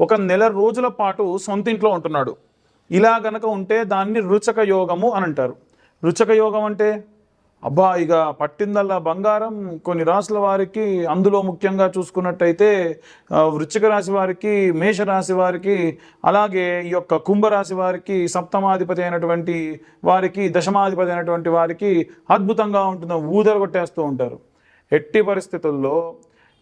ఒక నెల రోజుల పాటు సొంత ఇంట్లో ఉంటున్నాడు. ఇలా గనక ఉంటే దాన్ని రుచక యోగము అని అంటారు. రుచక యోగం అంటే అబ్బా ఇక పట్టిందల్లా బంగారం. కొన్ని రాసుల వారికి అందులో ముఖ్యంగా చూసుకున్నట్టయితే ఆ, వృశ్చిక రాశి వారికి మేషరాశి వారికి అలాగే ఈ యొక్క కుంభరాశి వారికి సప్తమాధిపతి అయినటువంటి వారికి దశమాధిపతి అయినటువంటి వారికి అద్భుతంగా ఉంటుందో ఊదర కొట్టేస్తూ ఉంటారు. ఎట్టి పరిస్థితుల్లో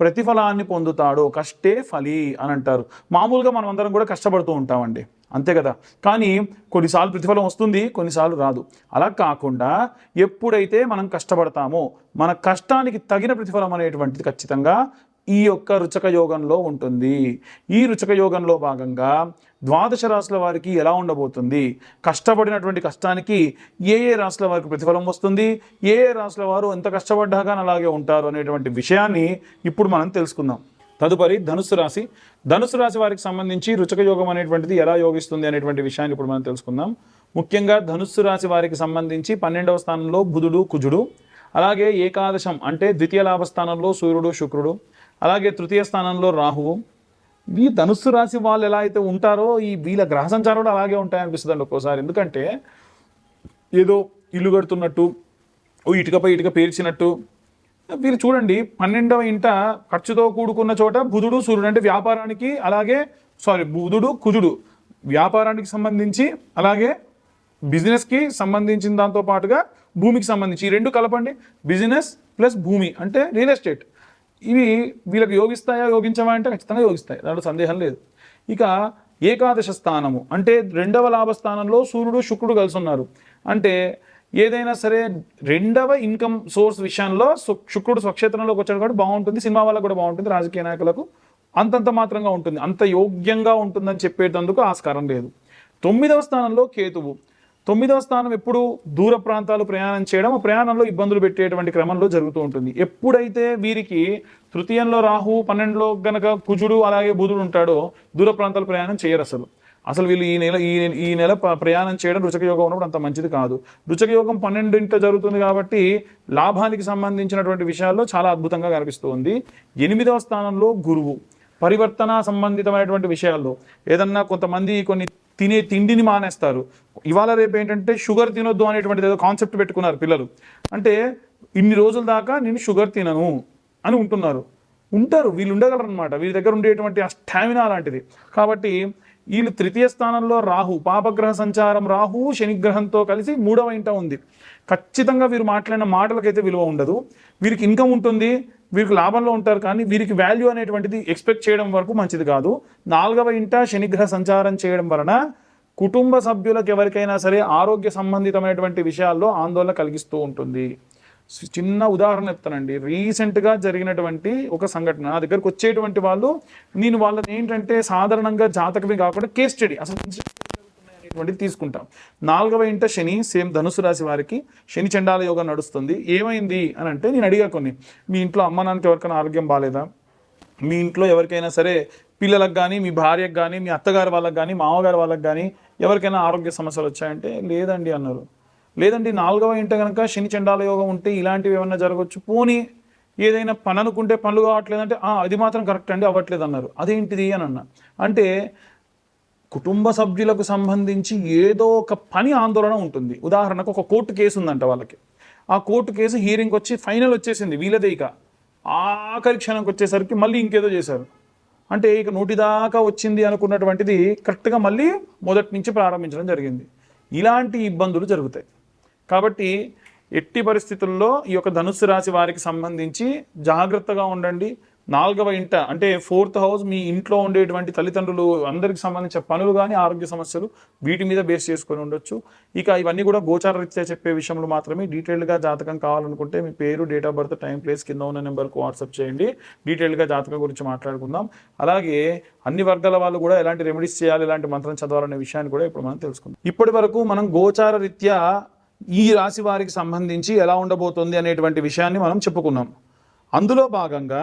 ప్రతిఫలాన్ని పొందుతాడో కష్టే ఫలి అని అంటారు. మామూలుగా మనం అందరం కూడా కష్టపడుతూ ఉంటామండి. అంతే కదా? కానీ కొన్నిసార్లు ప్రతిఫలం వస్తుంది కొన్నిసార్లు రాదు. అలా కాకుండా ఎప్పుడైతే మనం కష్టపడతామో మన కష్టానికి తగిన ప్రతిఫలం అనేటువంటిది ఖచ్చితంగా ఈ యొక్క రుచక యోగంలో ఉంటుంది. ఈ రుచక యోగంలో భాగంగా ద్వాదశ రాశుల వారికి ఎలా ఉండబోతుంది? కష్టపడినటువంటి కష్టానికి ఏ ఏ రాశుల వారికి ప్రతిఫలం వస్తుంది? ఏ ఏ రాశుల వారు ఎంత కష్టపడ్డా కానీ అలాగే ఉంటారు అనేటువంటి విషయాన్ని ఇప్పుడు మనం తెలుసుకుందాం. తదుపరి ధనుసు రాశి. ధనుసు రాశి వారికి సంబంధించి రుచక యోగం అనేటువంటిది ఎలా యోగిస్తుంది అనేటువంటి విషయాన్ని ఇప్పుడు మనం తెలుసుకుందాం. ముఖ్యంగా ధనుస్సు రాశి వారికి సంబంధించి పన్నెండవ స్థానంలో బుధుడు కుజుడు. అలాగే ఏకాదశం అంటే ద్వితీయ లాభ స్థానంలో సూర్యుడు శుక్రుడు. అలాగే తృతీయ స్థానంలో రాహువు. ఈ ధనుస్సు రాశి వాళ్ళు ఎలా అయితే ఉంటారో ఈ వీళ్ళ గ్రహ సంచారం కూడా అలాగే ఉంటాయనిపిస్తుంది అండి ఒక్కోసారి. ఎందుకంటే ఏదో ఇల్లు కడుతున్నట్టు ఓ ఇటుకపై ఇటుక పేర్చినట్టు మీరు చూడండి పన్నెండవ ఇంట ఖర్చుతో కూడుకున్న చోట బుధుడు సూర్యుడు అంటే వ్యాపారానికి అలాగే సారీ బుధుడు కుజుడు. వ్యాపారానికి సంబంధించి అలాగే బిజినెస్కి సంబంధించిన దాంతో పాటుగా భూమికి సంబంధించి ఈ రెండు కలపండి. బిజినెస్ ప్లస్ భూమి అంటే రియల్ ఎస్టేట్ ఇవి వీళ్ళకి యోగిస్తాయా యోగించవా అంటే ఖచ్చితంగా యోగిస్తాయి. దాంట్లో సందేహం లేదు. ఇక ఏకాదశ స్థానము. అంటే రెండవ లాభ స్థానంలో సూర్యుడు శుక్రుడు కలిసి ఉన్నారు అంటే ఏదైనా సరే రెండవ ఇన్కమ్ సోర్స్ విషయంలో సు- శుక్రుడు స్వక్షేత్రంలోకి వచ్చాడు కాబట్టి బాగుంటుంది. సినిమా వాళ్ళకు కూడా బాగుంటుంది. రాజకీయ నాయకులకు అంతంత మాత్రంగా ఉంటుంది. అంత యోగ్యంగా ఉంటుందని చెప్పేటందుకు ఆస్కారం లేదు. తొమ్మిదవ స్థానంలో కేతువు. తొమ్మిదవ స్థానం ఎప్పుడు దూర ప్రాంతాలు ప్రయాణం చేయడం ప్రయాణంలో ఇబ్బందులు పెట్టేటువంటి క్రమంలో జరుగుతూ ఉంటుంది. ఎప్పుడైతే వీరికి తృతీయంలో రాహు పన్నెండులో గనక కుజుడు అలాగే బుధుడు ఉంటాడో దూర ప్రాంతాలు ప్రయాణం చేయరు అసలు. అసలు వీళ్ళు ఈ నెల ఈ ఈ నెల ప్రయాణం చేయడం రుచక యోగం ఉన్నప్పుడు అంత మంచిది కాదు. రుచక యోగం పన్నెండింట జరుగుతుంది కాబట్టి లాభానికి సంబంధించినటువంటి విషయాల్లో చాలా అద్భుతంగా కనిపిస్తుంది ఎనిమిదవ స్థానంలో గురువు. పరివర్తన సంబంధితమైనటువంటి విషయాల్లో ఏదన్నా కొంతమంది కొన్ని తినే తిండిని మానేస్తారు. ఇవాళ రేపు ఏంటంటే షుగర్ తినొద్దు అనేటువంటిది ఏదో కాన్సెప్ట్ పెట్టుకున్నారు పిల్లలు. అంటే ఇన్ని రోజుల దాకా నేను షుగర్ తినను అని ఉంటున్నారు. ఉంటారు వీళ్ళు ఉండగలరు అనమాట వీళ్ళ దగ్గర ఉండేటువంటి ఆ స్టామినా లాంటిది. కాబట్టి వీళ్ళు తృతీయ స్థానంలో రాహు పాపగ్రహ సంచారం రాహు శనిగ్రహంతో కలిసి మూడవ ఇంట ఉంది. ఖచ్చితంగా వీరు మాట్లాడిన మాటలకైతే విలువ ఉండదు. వీరికి ఇన్కమ్ ఉంటుంది. వీరికి లాభంలో ఉంటారు కానీ వీరికి వాల్యూ అనేటువంటిది ఎక్స్పెక్ట్ చేయడం వరకు మంచిది కాదు. నాలుగవ ఇంట శనిగ్రహ సంచారం చేయడం వలన కుటుంబ సభ్యులకు ఎవరికైనా సరే ఆరోగ్య సంబంధితమైనటువంటి విషయాల్లో ఆందోళన కలిగిస్తూ ఉంటుంది. చిన్న ఉదాహరణ చెప్తానండి. రీసెంట్గా జరిగినటువంటి ఒక సంఘటన నా దగ్గరకు వచ్చేటువంటి వాళ్ళు నేను వాళ్ళని ఏంటంటే సాధారణంగా జాతకమే కాకుండా కేస్ స్టడీ అసలు అనేటువంటిది తీసుకుంటాం. నాలుగవ ఇంట శని సేమ్ ధనుసు రాశి వారికి శని చండాల యోగం నడుస్తుంది. ఏమైంది అని అంటే నేను అడిగా కొన్ని. మీ ఇంట్లో అమ్మ నాన్నకి ఎవరికైనా ఆరోగ్యం బాగాలేదా మీ ఇంట్లో ఎవరికైనా సరే పిల్లలకు కానీ మీ భార్యకు కానీ మీ అత్తగారి వాళ్ళకి కానీ మామగారి వాళ్ళకి కానీ ఎవరికైనా ఆరోగ్య సమస్యలు వచ్చాయంటే లేదండి అన్నారు. లేదండి నాలుగవ ఇంట కనుక శని చండాల యోగం ఉంటే ఇలాంటివి ఏమన్నా జరగవచ్చు పోనీ ఏదైనా పని అనుకుంటే పనులు కావట్లేదంటే అది మాత్రం కరెక్ట్ అండి అవ్వట్లేదు అన్నారు. అదేంటిది అని అన్న. అంటే కుటుంబ సభ్యులకు సంబంధించి ఏదో ఒక పని ఆందోళన ఉంటుంది. ఉదాహరణకు ఒక కోర్టు కేసు ఉందంట వాళ్ళకి. ఆ కోర్టు కేసు హీరింగ్ వచ్చి ఫైనల్ వచ్చేసింది వీళ్ళదే ఇక. ఆఖరి క్షణంకి వచ్చేసరికి మళ్ళీ ఇంకేదో చేశారు. అంటే ఇక నోటి దాకా వచ్చింది అనుకున్నటువంటిది కరెక్ట్గా మళ్ళీ మొదటి నుంచి ప్రారంభించడం జరిగింది. ఇలాంటి ఇబ్బందులు జరుగుతాయి. కాబట్టి ఎట్టి పరిస్థితుల్లో ఈ యొక్క ధనుస్సు రాశి వారికి సంబంధించి జాగ్రత్తగా ఉండండి. నాలుగవ ఇంట అంటే ఫోర్త్ హౌస్ మీ ఇంట్లో ఉండేటువంటి తల్లిదండ్రులు అందరికి సంబంధించిన పనులు కానీ ఆరోగ్య సమస్యలు వీటి మీద బేస్ చేసుకొని ఉండొచ్చు. ఇక ఇవన్నీ కూడా గోచార రీత్యా చెప్పే విషయంలో మాత్రమే డీటెయిల్డ్గా జాతకం కావాలనుకుంటే మీ పేరు date of birth time place కింద ఉన్న నెంబర్కు వాట్సాప్ చేయండి. డీటెయిల్డ్గా జాతకం గురించి మాట్లాడుకుందాం. అలాగే అన్ని వర్గాల వాళ్ళు కూడా ఎలాంటి రెమెడీస్ చేయాలి ఎలాంటి మంత్రం చదవాలనే విషయాన్ని కూడా ఇప్పుడు మనం తెలుసుకుందాం. ఇప్పటి వరకు మనం గోచార రీత్యా ఈ రాశి వారికి సంబంధించి ఎలా ఉండబోతుంది అనేటువంటి విషయాన్ని మనం చెప్పుకున్నాం. అందులో భాగంగా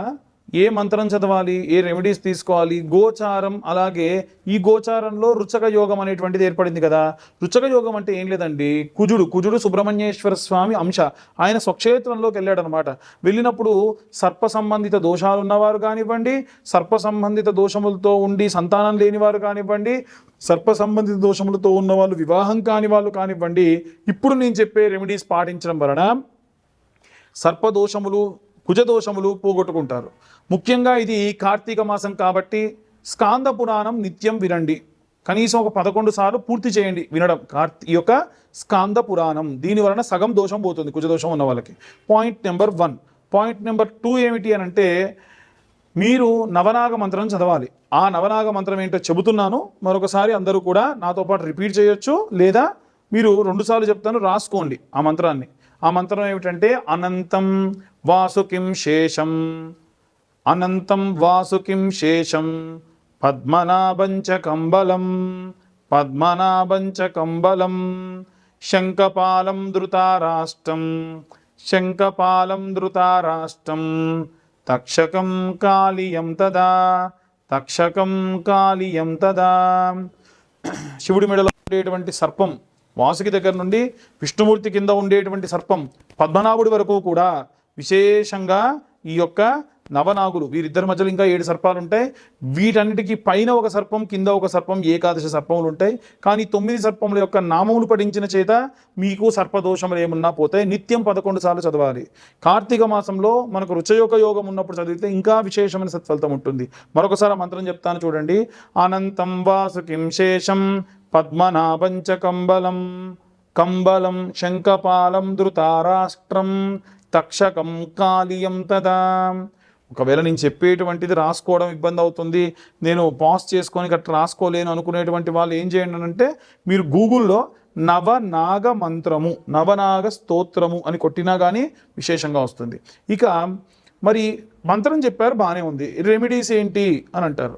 ఏ మంత్రం చదవాలి ఏ రెమెడీస్ తీసుకోవాలి? గోచారం అలాగే ఈ గోచారంలో రుచక యోగం అనేటువంటిది ఏర్పడింది కదా. రుచక యోగం అంటే ఏం లేదండి? కుజుడు కుజుడు సుబ్రహ్మణ్యేశ్వర స్వామి అంశ. ఆయన స్వక్షేత్రంలోకి వెళ్ళాడు అనమాట వెళ్ళినప్పుడు సర్ప సంబంధిత దోషాలు ఉన్నవారు కానివ్వండి సర్ప సంబంధిత దోషములతో ఉండి సంతానం లేనివారు కానివ్వండి సర్ప సంబంధిత దోషములతో ఉన్న వాళ్ళు వివాహం కాని వాళ్ళు కానివ్వండి ఇప్పుడు నేను చెప్పే రెమెడీస్ పాటించడం వలన సర్పదోషములు కుజదోషములు పోగొట్టుకుంటారు. ముఖ్యంగా ఇది కార్తీక మాసం కాబట్టి స్కాంద పురాణం నిత్యం వినండి. కనీసం ఒక పదకొండు సార్లు పూర్తి చేయండి వినడం. కార్తీ ఈ యొక్క స్కాంద పురాణం. దీని వలన సగం దోషం పోతుంది కుజదోషం ఉన్న వాళ్ళకి. Point number one. Point number two ఏమిటి అని అంటే మీరు నవనాగ మంత్రం చదవాలి. ఆ నవనాగ మంత్రం ఏంటో చెబుతున్నాను. మరొకసారి అందరూ కూడా నాతో పాటు రిపీట్ చేయొచ్చు. లేదా మీరు రెండుసార్లు చెప్తాను రాసుకోండి ఆ మంత్రాన్ని. ఆ మంత్రం ఏమిటంటే అనంతం వాసుకిం శేషం అనంతం వాసుకిం శేషం పద్మనాభంచ కంబలం పద్మనాభంచ కంబలం శంఖపాలం ధృతారాష్టం శంఖపాలం ధృతారాష్టం తక్షకం కాళీయం తదా తక్షకం కాళీయం తదా. శివుడి మెడలో ఉండేటువంటి సర్పం వాసుకి దగ్గర నుండి విష్ణుమూర్తి కింద ఉండేటువంటి సర్పం పద్మనాభుడి వరకు కూడా విశేషంగా ఈ యొక్క నవనాగులు వీరిద్దరి మధ్యలో ఇంకా ఏడు సర్పాలు ఉంటాయి వీటన్నిటికీ పైన ఒక సర్పం కింద ఒక సర్పం ఏకాదశ సర్పములు ఉంటాయి కానీ తొమ్మిది సర్పముల యొక్క నామములు పఠించిన చేత మీకు సర్పదోషములు ఏమున్నా పోతాయి. నిత్యం పదకొండు సార్లు చదవాలి. కార్తీక మాసంలో మనకు రుచయోగ యోగం ఉన్నప్పుడు చదివితే ఇంకా విశేషమైన సత్ఫలితం ఉంటుంది. మరొకసారి మంత్రం చెప్తాను చూడండి. అనంతం వాసుకిం శేషం పద్మనాభంచ కంబలం కంబలం శంఖపాలం ధృతారాష్ట్రం తక్షకం కాళియం తదా. ఒకవేళ నేను చెప్పేటువంటిది రాసుకోవడం ఇబ్బంది అవుతుంది నేను పాస్ చేసుకొని గట్రా రాసుకోలేను అనుకునేటువంటి వాళ్ళు ఏం చేయండి అని అంటే మీరు గూగుల్లో నవనాగ మంత్రము నవనాగ స్తోత్రము అని కొట్టినా కానీ విశేషంగా వస్తుంది. ఇక మరి మంత్రం చెప్పారు బాగానే ఉంది. రెమెడీస్ ఏంటి అని అంటారు.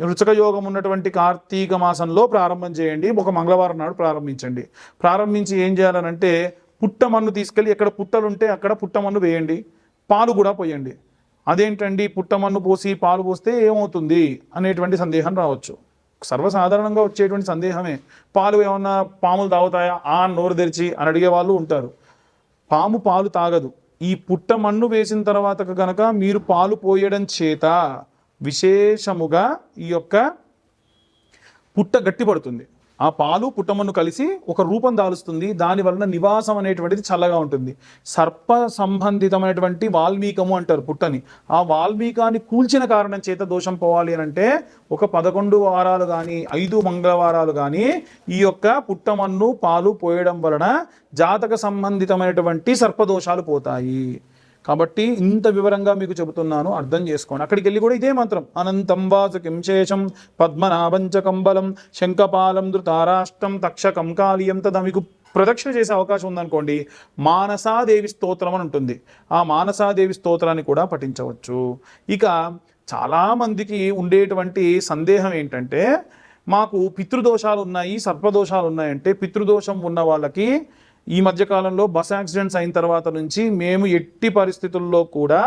రుచక యోగం ఉన్నటువంటి కార్తీక మాసంలో ప్రారంభం చేయండి. ఒక మంగళవారం నాడు ప్రారంభించండి. ప్రారంభించి ఏం చేయాలనంటే పుట్టమన్ను తీసుకెళ్ళి ఎక్కడ పుట్టలు ఉంటే అక్కడ పుట్టమన్ను వేయండి. పాలు కూడా పోయండి. అదేంటండి? పుట్టమన్ను పోసి పాలు పోస్తే ఏమవుతుంది? అనేటువంటి సందేహం రావచ్చు. సర్వసాధారణంగా వచ్చేటువంటి సందేహమే. పాలు ఏమన్నా పాములు తాగుతాయా? ఆ నోరు తెరిచి అని అడిగే వాళ్ళు ఉంటారు. పాము పాలు తాగదు. ఈ పుట్ట మన్ను వేసిన తర్వాత కనుక మీరు పాలు పోయడం చేత విశేషముగా ఈ యొక్క పుట్ట గట్టిపడుతుంది ఆ పాలు పుట్టమన్ను కలిసి ఒక రూపం దాలుస్తుంది. దాని వలన నివాసం అనేటువంటిది చల్లగా ఉంటుంది. సర్ప సంబంధితమైనటువంటి వాల్మీకము అంటారు పుట్టని. ఆ వాల్మీకాన్ని కూల్చిన కారణం చేత దోషం పోవాలి అని అంటే ఒక పదకొండు వారాలు కానీ ఐదు మంగళవారాలు కానీ ఈ యొక్క పుట్టమన్ను పాలు పోయడం వలన జాతక సంబంధితమైనటువంటి సర్పదోషాలు పోతాయి. కాబట్టి ఇంత వివరంగా మీకు చెబుతున్నాను అర్థం చేసుకోండి. అక్కడికి వెళ్ళి కూడా ఇదే మంత్రం. అనంతం వాసుకిం కింశేషం పద్మనాభంచ కంబలం శంఖపాలం ధృతారాష్ట్రం తక్షకం కాళీయం తదా. మీకు ప్రదక్షిణ చేసే అవకాశం ఉందనుకోండి మానసాదేవి స్తోత్రం అని ఉంటుంది. ఆ మానసాదేవి స్తోత్రాన్ని కూడా పఠించవచ్చు. ఇక చాలామందికి ఉండేటువంటి సందేహం ఏంటంటే మాకు పితృదోషాలు ఉన్నాయి సర్పదోషాలు ఉన్నాయంటే పితృదోషం ఉన్న వాళ్ళకి ఈ మధ్యకాలంలో బస్ యాక్సిడెంట్స్ అయిన తర్వాత నుంచి మేము ఎట్టి పరిస్థితుల్లో కూడా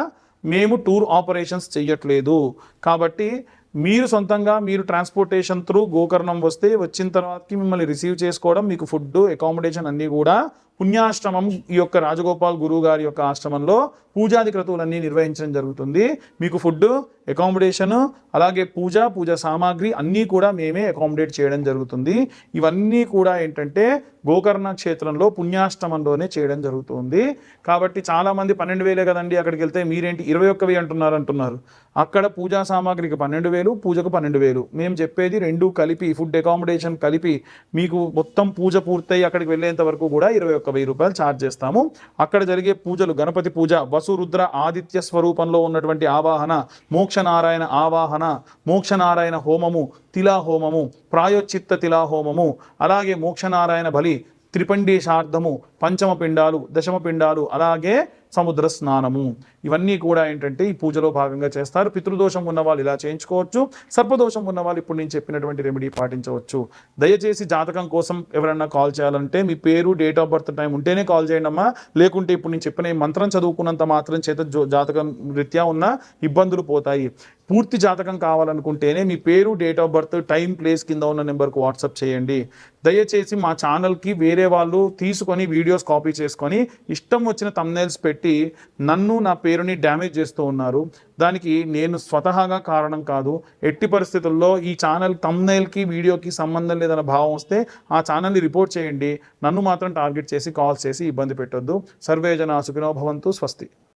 మేము టూర్ ఆపరేషన్స్ చేయట్లేదు కాబట్టి మీరు సొంతంగా మీరు ట్రాన్స్పోర్టేషన్ త్రూ గోకర్ణం వస్తే వచ్చిన తర్వాతకి మిమ్మల్ని రిసీవ్ చేసుకోవడం మీకు ఫుడ్ అకామిడేషన్ అన్నీ కూడా పుణ్యాశ్రమం ఈ యొక్క రాజగోపాల్ గురువు గారి యొక్క ఆశ్రమంలో పూజాది క్రతువులన్నీ నిర్వహించడం జరుగుతుంది. మీకు ఫుడ్ అకామిడేషన్ అలాగే పూజ పూజ సామాగ్రి అన్నీ కూడా మేమే అకామిడేట్ చేయడం జరుగుతుంది. ఇవన్నీ కూడా ఏంటంటే గోకర్ణ క్షేత్రంలో పుణ్యాశ్రమంలోనే చేయడం జరుగుతుంది. కాబట్టి చాలామంది పన్నెండు వేలే కదండి అక్కడికి వెళ్తే మీరేంటి ఇరవై ఒక్క వెయ్యి అంటున్నారు అంటున్నారు. అక్కడ పూజా సామాగ్రికి పన్నెండు వేలు పూజకు పన్నెండు వేలు. మేము చెప్పేది రెండు కలిపి ఫుడ్ అకామిడేషన్ కలిపి మీకు మొత్తం పూజ పూర్తయి అక్కడికి వెళ్ళేంత వరకు కూడా ఇరవై ఒక్క వెయ్యి రూపాయలు ఛార్జ్ చేస్తాము. అక్కడ జరిగే పూజలు గణపతి పూజ వసురుద్ర ఆదిత్య స్వరూపంలో ఉన్నటువంటి ఆవాహన మోక్షనారాయణ ఆవాహన మోక్షనారాయణ హోమము తిలాహోమము ప్రాయోచిత్త తిలాహోమము అలాగే మోక్షనారాయణ బలి త్రిపండీశార్థము పంచమ పిండాలు దశమ పిండాలు అలాగే సముద్ర స్నానము. ఇవన్నీ కూడా ఏంటంటే ఈ పూజలో భాగంగా చేస్తారు. పితృదోషం ఉన్న వాళ్ళు ఇలా చేయించుకోవచ్చు. సర్పదోషం ఉన్న వాళ్ళు ఇప్పుడు నేను చెప్పినటువంటి రెమెడీ పాటించవచ్చు. దయచేసి జాతకం కోసం ఎవరైనా కాల్ చేయాలంటే మీ పేరు డేట్ ఆఫ్ బర్త్ టైం ఉంటేనే కాల్ చేయండి అమ్మా. లేకుంటే ఇప్పుడు నేను చెప్పిన ఈ మంత్రం చదువుకున్నంత మాత్రం చేత జాతకం రీత్యా ఉన్న ఇబ్బందులు పోతాయి. పూర్తి జాతకం కావాలనుకుంటేనే మీ పేరు date of birth time place కింద ఉన్న నెంబర్కు వాట్సాప్ చేయండి. దయచేసి మా ఛానల్కి వేరే వాళ్ళు తీసుకొని వీడియోస్ కాపీ చేసుకొని ఇష్టం వచ్చిన తమ్నైల్స్ పెట్టి నన్ను నా పేరు పేరుని డ్యామేజ్ చేస్తూ ఉన్నారు. దానికి నేను స్వతహాగా కారణం కాదు. ఎట్టి పరిస్థితుల్లో ఈ ఛానల్ తమ్నైల్కి వీడియోకి సంబంధం లేదన్న భావం వస్తే ఆ ఛానల్ని రిపోర్ట్ చేయండి. నన్ను మాత్రం టార్గెట్ చేసి కాల్స్ చేసి ఇబ్బంది పెట్టొద్దు. సర్వేజన సుఖినో భవంతు స్వస్తి.